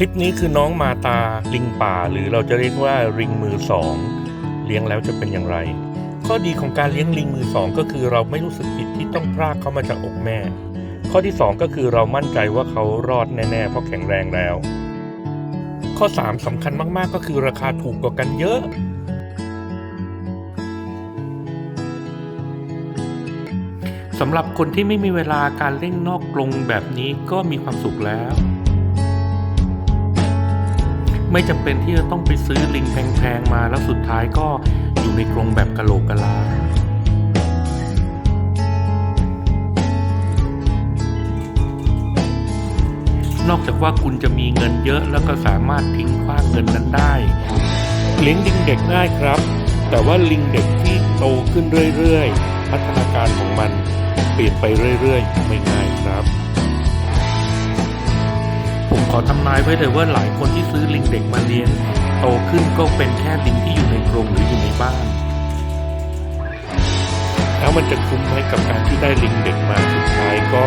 คลิปนี้คือน้องมาตาลิงป่า หรือเราจะเรียกว่าลิงมือสองเลี้ยงแล้วจะเป็นอย่างไร ข้อดีของการเลี้ยงลิงมือสองก็คือเราไม่รู้สึกผิดที่ต้องพรากเขามาจากอกแม่ ข้อที่สองก็คือเรามั่นใจว่าเขารอดแน่ๆเพราะแข็งแรงแล้ว ข้อ 3สำคัญมากๆ ก็คือราคาถูกกว่ากันเยอะสำหรับคนที่ไม่มีเวลาการเล่นนอกกรงแบบนี้ก็มีความสุขแล้ว ไม่จำเป็นที่จะต้องไปซื้อลิงแพงๆมาแล้วสุดท้ายก็อยู่ในกรงแบบกะโหลกกะลานอกจากว่าคุณจะมีเงินเยอะแล้วก็สามารถทิ้งขว้างเงินนั้นได้ เลี้ยงลิงเด็กง่ายครับ แต่ว่าลิงเด็กที่โตขึ้นเรื่อยๆ พัฒนาการของมันเปลี่ยนไปเรื่อยๆ ไม่ง่ายครับ ขอทำนายไว้เลยว่าหลายคนที่ซื้อลิงเด็กมาเลี้ยง โตขึ้นก็เป็นแค่ลิงที่อยู่ในกรงหรืออยู่ในบ้าน แล้วมันจะคุ้มไหมกับการที่ได้ลิงเด็กมาสุดท้ายก็